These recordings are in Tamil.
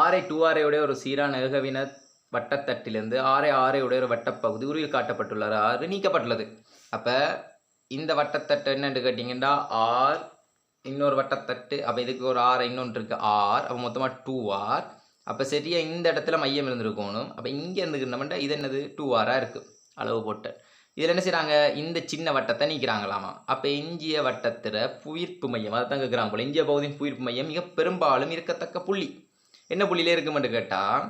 ஆரை டூ ஆரையுடைய ஒரு சீரான ஏகவின வட்டத்தட்டிலிருந்து ஆரை ஆரையுடைய ஒரு வட்டப்பகுதி உருவில் காட்டப்பட்டுள்ள ஆறு நீக்கப்பட்டுள்ளது. அப்போ இந்த வட்டத்தட்டு என்னென்று கேட்டிங்கன்னா ஆர் இன்னொரு வட்டத்தட்டு அப்போ இதுக்கு ஒரு ஆர் இன்னொன்று இருக்குது ஆர். அப்போ மொத்தமாக டூ ஆர். அப்போ சரியாக இந்த இடத்துல மையம் இருந்திருக்கணும். அப்போ இங்கே இருந்துக்கிட்டோம்னா இது என்னது? டூ ஆராக இருக்குது அளவு போட்டு. இதில் என்ன செய்கிறாங்க இந்த சின்ன வட்டத்தை நீக்கிறாங்களாமா? அப்போ எஞ்சிய வட்டத்தில் புயிர்ப்பு மையம் அதை தான் கேட்குறாங்க போல இந்திய பகுதியின் புயிர்ப்பு மையம் மிக பெரும்பாலும் இருக்கத்தக்க புள்ளி. என்ன புள்ளியிலே இருக்குமென்று கேட்டால்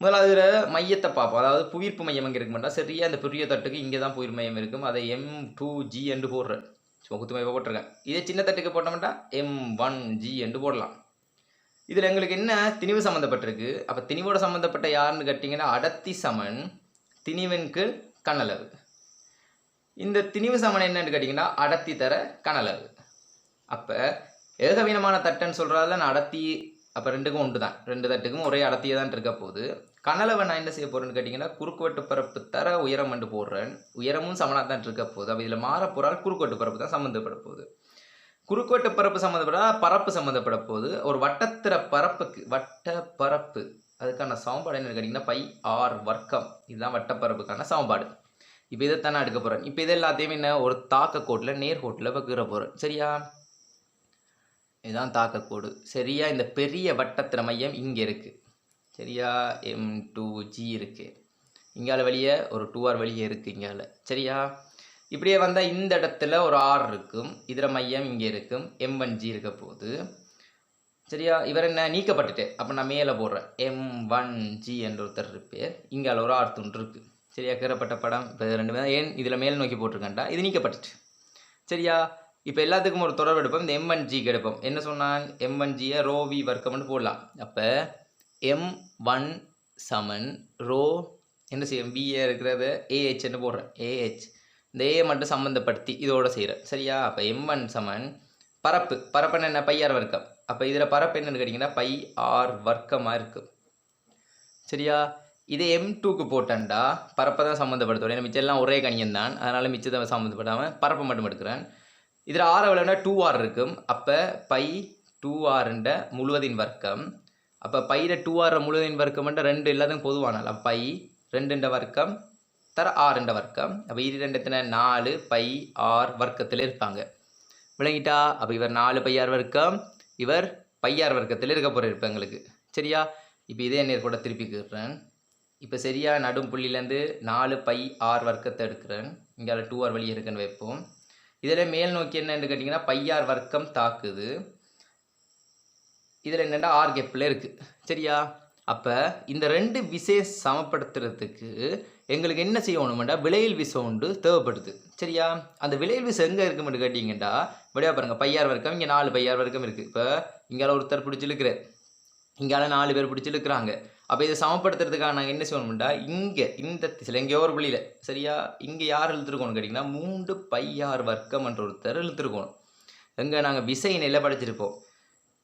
முதலாவது மையத்தை பார்ப்போம். அதாவது புவிர்ப்பு மையம் எங்கே இருக்குமெண்டா சரியாக அந்த பெரிய தட்டுக்கு இங்கே தான் புயிர் மையம் இருக்கும். அதை எம் டூ ஜி என்று போடுறேன் சும்மா குத்துமையாக போட்டிருக்கேன். இதே சின்ன தட்டுக்கு போட்டோம்னா எம் ஒன் ஜி என்று போடலாம். இதில் எங்களுக்கு என்ன திணிவு சம்மந்தப்பட்டிருக்கு அப்போ திணிவோட சம்மந்தப்பட்ட யாருன்னு கேட்டிங்கன்னா அடர்த்தி சமன் திணிவென்கு கீழ் கனளவு இந்த திணிவு சமன் என்னன்னு கேட்டிங்கன்னா அடர்த்தி தர கனளவு அப்போ ஏகவீனமான தட்டுன்னு சொல்கிறதால நான் அடர்த்தி அப்போ ரெண்டுக்கும் ஒன்று தான் ரெண்டு தட்டுக்கும் ஒரே அடத்தியே தான் இருக்க போகுது. கனலவை நான் என்ன செய்ய போகிறேன்னு கேட்டிங்கன்னா குறுக்குவெட்டு பரப்பு தர உயரம் என்று போடுறேன். உயரமும் சமனாக தான் இருக்க போகுது. அப்போ இதில் மாறப்போறால் குறுக்குவெட்டு பரப்பு தான் சம்மந்தப்பட போகுது. குறுக்குவெட்டு பரப்பு சம்மந்தப்பட பரப்பு சம்மந்தப்பட போகுது. ஒரு வட்டத்திர பரப்புக்கு வட்ட பரப்பு அதுக்கான சமன்பாடு என்ன கேட்டிங்கன்னா பை ஆர் வர்க்கம். இதுதான் வட்டப்பரப்புக்கான சமன்பாடு. இப்போ இதைத்தான் நான் எடுக்க போகிறேன் இப்போ இது எல்லாத்தையுமே என்ன ஒரு தாக்க கோட்டில் நேர்கோட்டில் வைக்கிற போகிறேன் சரியா? இதுதான் தாக்கக்கோடு. சரியா? இந்த பெரிய வட்டத்திர மையம் இங்கே இருக்குது சரியா? எம் டூ ஜி இருக்குது இங்கால வெளியே ஒரு டூ ஆர் வெளியே இருக்குது இங்கால. சரியா? இப்படியே வந்தால் இந்த இடத்துல ஒரு ஆர் இருக்கும். இதில் மையம் இங்கே இருக்கும். எம் ஒன் ஜி இருக்க போகுது. சரியா? இவர் என்ன? நீக்கப்பட்டுட்டு. அப்போ நான் மேலே போடுறேன். எம் ஒன் ஜி என்ற ஒருத்தர் இருப்பே இங்கால ஒரு ஆர் துண்டு இருக்குது சரியா? கீறப்பட்ட படம். இப்போ ரெண்டு பேரும் ஏன்? இதில் மேல் நோக்கி போட்டிருக்கேன்டா. இது நீக்கப்பட்டுட்டு. சரியா? இப்போ எல்லாத்துக்கும் ஒரு தொடர்பு எடுப்போம். இந்த எம்என்ஜிக்கு எடுப்போம். என்ன சொன்னான்? எம்என்ஜியை ரோ வி வர்க்கம்னு போடலாம். அப்போ எம் ஒன் சமன் ரோ என்ன செய்யும் விஏ இருக்கிறத ஏஹெச்னு போடுறேன். ஏஹெச் இந்த ஏ மட்டும் சம்மந்தப்படுத்தி இதோட செய்கிறேன் சரியா? அப்போ எம் ஒன் சமன் பரப்பு. பரப்புன்னு என்ன? பையார் வர்க்கம். அப்போ இதில் பரப்பு என்னன்னு கேட்டிங்கன்னா பை ஆர் வர்க்கமாக இருக்குது சரியா? இதே எம் டூக்கு போட்டேன்டா. பரப்பை தான் சம்மந்தப்படுத்துவோம் ஏன்னா மிச்சம் எல்லாம் ஒரே கணியம் தான் அதனால் மிச்சத்தை சம்மந்தப்படாமல் பரப்பை மட்டும் எடுக்கிறேன். இதில் ஆர் எவ்வளோனா டூ ஆர் இருக்கும். அப்போ பை டூ ஆர்ன்ற முழுவதின் வர்க்கம். அப்போ பையில் டூ ஆர் முழுவதின் வர்க்கம்ன்ற ரெண்டு எல்லாத்துக்கும் பொதுவானல பை ரெண்டுன்ற வர்க்கம் தர ஆறுன்ற வர்க்கம். அப்போ இது ரெண்டு நாலு பை ஆர் வர்க்கத்தில் இருப்பாங்க. விளங்கிட்டா? அப்போ இவர் நாலு பையார் வர்க்கம் இவர் பையார் வர்க்கத்தில் இருக்க போகிற இருப்பேன் எங்களுக்கு. சரியா? இப்போ இதே நேர் கூட திருப்பி கேட்குறேன். இப்போ சரியா நடும் புள்ளியிலேருந்து நாலு பை ஆர் வர்க்கத்தை எடுக்கிறேன். இங்கே டூ ஆர் வழி இருக்குன்னு வைப்போம். இதில் மேல் நோக்கி என்னன்னு கேட்டிங்கன்னா பையார் வர்க்கம் தாக்குது. இதில் என்னென்னா ஆர் கெப்பில் இருக்குது சரியா? அப்போ இந்த ரெண்டு விசை சமப்படுத்துறதுக்கு எங்களுக்கு என்ன செய்யணுமெண்டா விளையில் விசை உண்டு தேவைப்படுது. சரியா? அந்த விளையில் விசை எங்கே இருக்குமென்னு கேட்டிங்கன்னா விடையா பாருங்கள் பையார் வர்க்கம் இங்கே நாலு பையார் வர்க்கம் இருக்குது இப்போ இங்கே ஒருத்தர் பிடிச்சி இங்கால நாலு பேர் பிடிச்சிருக்கிறாங்க. அப்போ இதை சமப்படுத்துறதுக்காக நாங்கள் என்ன செய்யணும்டா இங்கே இந்த திசையில் எங்கேயோ ஒரு புள்ளியில் சரியா? இங்கே யார் இழுத்துருக்கோன்னு கேட்டிங்கன்னா மூன்று பையார் வர்க்கம் என்ற ஒருத்தர் இழுத்துருக்கணும் எங்கே நாங்கள் விசை நிலை படிச்சிருப்போம்.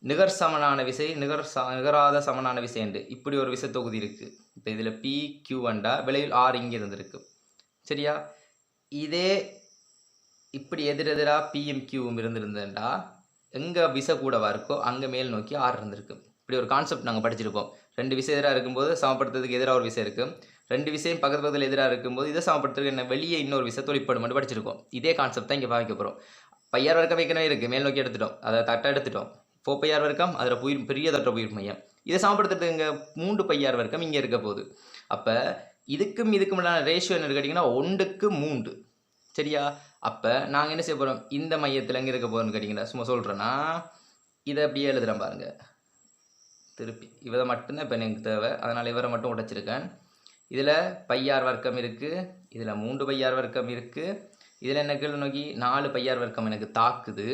நிகர் சமனான விசை நிகர் ச நிகராத சமனான விசைண்டு இப்படி ஒரு விசை தொகுதி இருக்குது இப்போ இதில் பி கியூ அண்டா விலையில் ஆர் இங்கே இருந்திருக்கு சரியா? இதே இப்படி எதிரெதிராக பிஎம் கியூவும் இருந்திருந்தேன்டா எங்கே விசை கூடவா இருக்கோ அங்கே மேல் நோக்கி ஆர் இருந்திருக்கு. இப்படி ஒரு கான்செப்ட் நாங்கள் படிச்சிருப்போம் ரெண்டு விசை எதிராக இருக்கும்போது சமப்படுத்துறதுக்கு எதிராக ஒரு விசை இருக்குது ரெண்டு விசையும் பக்கத்து பக்கத்தில் எதிராக இருக்கும்போது இதை சமப்படுத்துறதுக்கு என்ன வெளியே இன்னொரு விசை தொழிற்படும் மட்டும் படிச்சிருக்கோம். இதே கான்செப்ட் தான் இங்கே பாவிக்க போகிறோம் பையார் வர்க்கம் ஏற்கனவே இருக்குது மேல் நோக்கி எடுத்துட்டோம். அதை தட்டை எடுத்துட்டோம். ஃபோ பையார் வர்க்கம் அதில் புயிர் பெரிய தொற்ற புயிர் மையம். இதை சமப்படுத்துறதுக்கு இங்கே மூன்று பையார் வர்க்கம் இங்கே இருக்க போகுது. அப்போ இதுக்கும் இதுக்கும் உண்டான ரேஷியோ என்ன கேட்டிங்கன்னா ஒன்றுக்கு மூன்று. சரியா? அப்போ நாங்கள் என்ன செய்ய போகிறோம் இந்த மையத்தில் எங்கே இருக்க போகிறோம்னு கேட்டிங்கன்னா சும்மா சொல்கிறேன்னா இதை அப்படியே எழுதுகிறேன் பாருங்கள் திருப்பி. இவரை மட்டும்தான் இப்போ எனக்கு தேவை. அதனால் இவரை மட்டும் உடைச்சிருக்கேன். இதில் பையார் வர்க்கம் இருக்குது இதில் மூன்று பையார் வர்க்கம் இருக்குது இதில் என்ன கீழ் நோக்கி? நாலு பையார் வர்க்கம் எனக்கு தாக்குது.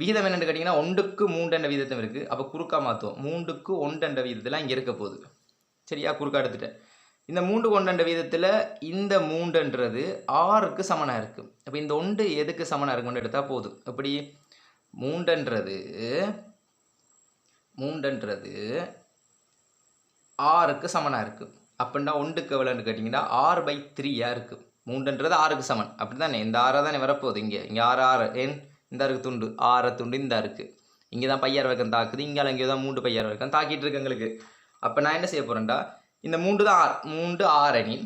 விகிதம் என்னென்னு கேட்டிங்கன்னா ஒன்றுக்கு மூன்றெண்ட விகிதம் இருக்குது அப்போ குறுக்கா மாற்றுவோம் மூன்றுக்கு ஒன்றெண்ட விகிதத்தில் இங்கே இருக்க போகுது. சரியா? குறுக்கா எடுத்துட்டேன். இந்த மூன்று ஒன்றெண்ட விகிதத்தில் இந்த மூன்றுன்றது ஆறுக்கு சமனாக இருக்குது அப்போ இந்த ஒன்று எதுக்கு சமனாக இருக்குன்னு எடுத்தால் போதும். அப்படி மூன்றுன்றது மூண்டுன்றது ஆறுக்கு சமனாக இருக்குது அப்படின்னா ஒன்றுக்கு எவ்வளோன்னு கேட்டிங்கன்னா ஆறு பை த்ரீயாக இருக்குது மூண்டுன்றது ஆறுக்கு சமன். அப்படி தானே இந்த ஆறாக தானே வரப்போகுது இங்கே. இங்கே ஆறு ஆறு ஏன் இந்த அருக்கு துண்டு ஆறை துண்டு இந்த இருக்குது இங்கே தான் பையார் வர்க்கம் தாக்குது இங்கே அங்கே தான் மூன்று பையார் வர்க்கம் தாக்கிட்டு இருக்கு எங்களுக்கு. அப்போ நான் என்ன செய்ய போகிறேன்டா இந்த மூன்று தான் ஆறு மூன்று ஆறு அணில்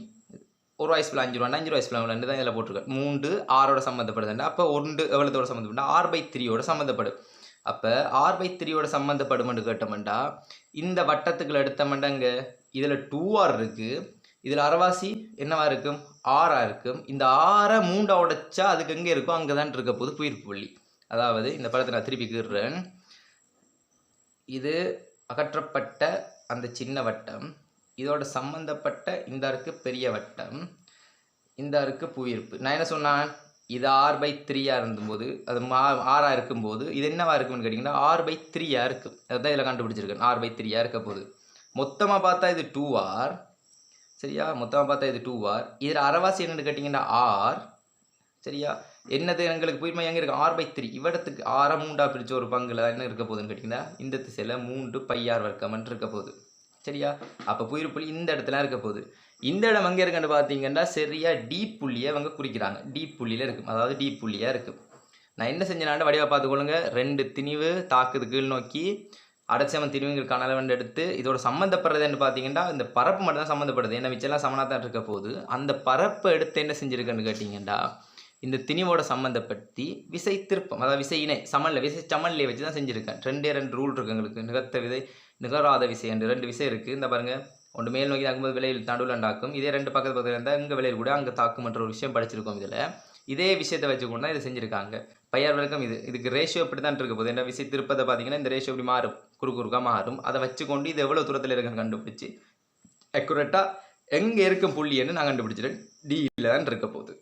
ஒரு வயசு பிள்ளை அஞ்சு ரூபா அஞ்சு வயசு பிள்ளை விளையாண்டு தான் இதில் போட்டிருக்கேன். மூன்று ஆறோட சம்மந்தப்படுதுண்டா அப்போ ஒன்று எவ்வளோத்தோட சம்மந்தப்படும் ஆறு பை த்ரீயோட சம்மந்தப்படும். அப்போ ஆர் பை த்ரீயோட சம்மந்தப்படுமெண்டு கேட்டோம்டா. இந்த வட்டத்துக்குள்ள எடுத்தோம்டா இங்கே. இதில் டூ ஆர் இருக்குது இதில் அறவாசி என்னவா இருக்கும்? ஆறாக இருக்கும். இந்த ஆறை மூண்டா உடைச்சா அதுக்கு எங்கே இருக்கோ அங்கே தான் இருக்க போது புயிர்ப்பு புள்ளி. அதாவது இந்த படத்தை நான் திருப்பி கீறுறேன் இது அகற்றப்பட்ட அந்த சின்ன வட்டம். இதோட சம்மந்தப்பட்ட இந்த இருக்கு பெரிய வட்டம். இந்த இருக்கு புவியீர்ப்பு. நான் என்ன சொன்னேன்? இது ஆர் பை த்ரீயாக இருந்தபோது அது மா ஆறாக இருக்கும்போது இது என்னவா இருக்கும்னு கேட்டிங்கன்னா ஆர் பை த்ரீயாக இருக்குது அதுதான் இதில் கண்டுபிடிச்சிருக்கேன். ஆர் பை த்ரீயாக இருக்க போகுது மொத்தமாக பார்த்தா இது டூ ஆர் சரியா? மொத்தமாக பார்த்தா இது டூ ஆர் இதில் அறவாசி என்னன்னு கேட்டிங்கன்னா ஆர் சரியா? என்னது எங்களுக்கு போய் எங்கே இருக்குது ஆர் பை த்ரீ இவ்வளத்துக்கு ஆறாக மூண்டாக பிரித்து ஒரு பங்குல என்ன இருக்க போகுதுன்னு கேட்டிங்கன்னா இந்த திசையில் மூன்று பையார் வர்க்கம்னு இருக்க போகுது. சரியா? அப்போ புயிர் புள்ளி இந்த இடத்துல இருக்க போகுது. இந்த இடம் எங்கே இருக்குன்னு பார்த்தீங்கன்னா சரியா டீப் புள்ளியை அவங்க குறிக்கிறாங்க. டீப் புள்ளியில் இருக்கும் அதாவது டீப் புள்ளியாக இருக்கும் நான் என்ன செஞ்சேனாண்ட வடிவாக பார்த்துக்கொள்ளுங்க ரெண்டு திணிவு தாக்குது கீழ் நோக்கி. அடைச்சவன் திணிவுகளுக்கான அளவண்டு எடுத்து இதோட சம்மந்தப்படுறதுன்னு பார்த்தீங்கன்னா இந்த பரப்பு மட்டும் தான் சம்மந்தப்படுது ஏன்னா மிச்சம்லாம் சமனாக தான் இருக்க போகுது. அந்த பரப்பை எடுத்து என்ன செஞ்சுருக்கேன்னு கேட்டிங்கன்னா இந்த திணிவோட சம்மந்தப்படுத்தி விசை திருப்பம் அதாவது விசை இணை விசை சமன்லையை வச்சு தான் செஞ்சுருக்கேன் ரெண்டே ரெண்டு ரூல் இருக்கு எங்களுக்கு. நிகர்த்த விதை நிகராத விசை என்று ரெண்டு விசை இருக்குது இந்த பாருங்க. ஒன்று மேல் நோக்கி தாக்கும்போது விலையில் நடுவில் உண்டாக்கும் இதே ரெண்டு பக்கத்து பக்கத்தில் இருந்தால் இங்கே விலையில் கூட அங்கே தாக்கும்ன்ற ஒரு விஷயம் படிச்சிருக்கோம் இதில். இதே விஷயத்தை வச்சுக்கொண்டு தான் இதை செஞ்சுருக்காங்க. பையர் வழக்கம் இது. இதுக்கு ரேஷியோ இப்படி தான் இருக்க போது என்ன விசை திருப்பத்தை பார்த்தீங்கன்னா இந்த ரேஷியோ இப்படி மாறும். குறு குறுக்காக மாறும். அதை வச்சுக்கொண்டு இது எவ்வளோ தூரத்தில் இருக்குன்னு கண்டுபிடிச்சி அக்குரேட்டாக எங்கே இருக்கும் புள்ளின்னு நான் கண்டுபிடிச்சிட்டேன். டியில் தான் இருக்க போகுது.